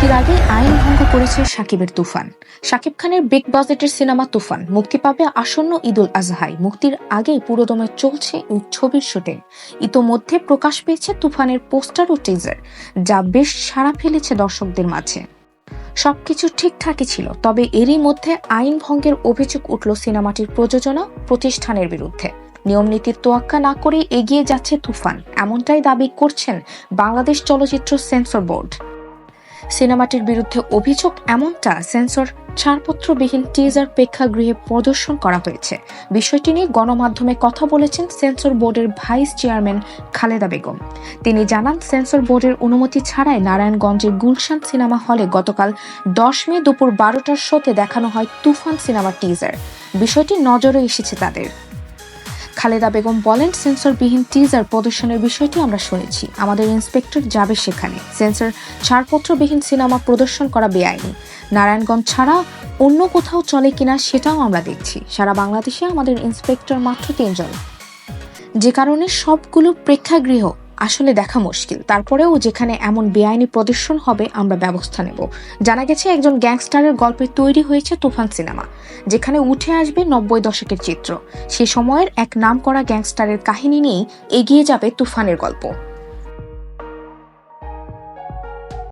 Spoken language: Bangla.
আগে আইন ভঙ্গ করেছে সাকিবের তুফান। সাকিব খানের বিগ বাজেটের সিনেমা তুফান, মুক্তি পাবে আসন্ন ঈদুল আজহায়। মুক্তির আগেই পুরোদমে চলছে এই ছবির শুটিং। ইতোমধ্যে প্রকাশ পেয়েছে তুফানের পোস্টার ও টিজার, যা বেশ সাড়া ফেলেছে দর্শকদের মাঝে। সবকিছু ঠিকঠাকই ছিল, তবে এরই মধ্যে আইন ভঙ্গের অভিযোগ উঠল সিনেমাটির প্রযোজনা প্রতিষ্ঠানের বিরুদ্ধে। নিয়মনীতির তোয়াক্কা না করে এগিয়ে যাচ্ছে তুফান, এমনটাই দাবি করছেন বাংলাদেশ চলচ্চিত্র সেন্সর বোর্ড। সিনেমাটির বিরুদ্ধে অভিযোগ এমনটা সেন্সর ছাড়পত্রবিহীন টিজার প্রেক্ষাগৃহে প্রদর্শন করা হয়েছে। বিষয়টি নিয়ে গণমাধ্যমে কথা বলেছেন সেন্সর বোর্ডের ভাইস চেয়ারম্যান খালেদা বেগম। তিনি জানান, সেন্সর বোর্ডের অনুমতি ছাড়াই নারায়ণগঞ্জের গুলশান সিনেমা হলে গতকাল দশ মে দুপুর বারোটার শোতে দেখানো হয় তুফান সিনেমার টিজার। বিষয়টি নজরে এসেছে তাদের। খালেদা বেগম বলেন, সেন্সরবিহীন টিজার প্রদর্শনের বিষয়টি আমরা শুনেছি। আমাদের ইন্সপেক্টর যাবে সেখানে। সেন্সর ছাড়পত্রবিহীন সিনেমা প্রদর্শন করা বেআইনি। নারায়ণগঞ্জ ছাড়া অন্য কোথাও চলে কিনা সেটাও আমরা দেখছি। সারা বাংলাদেশে আমাদের ইন্সপেক্টর মাত্র তিনজন। যে কারণে সবগুলো প্রেক্ষাগৃহ আসলে দেখা মুশকিল। তারপরেও যেখানে এমন বেআইনি প্রদর্শন হবে, আমরা ব্যবস্থা নেব। জানা গেছে একজন গ্যাংস্টারের গল্পে তৈরি হয়েছে তুফান সিনেমা, যেখানে উঠে আসবে নব্বই দশকের চিত্র। সে সময়ের এক নাম করা গ্যাংস্টারের কাহিনী নিয়েই এগিয়ে যাবে তুফানের গল্প।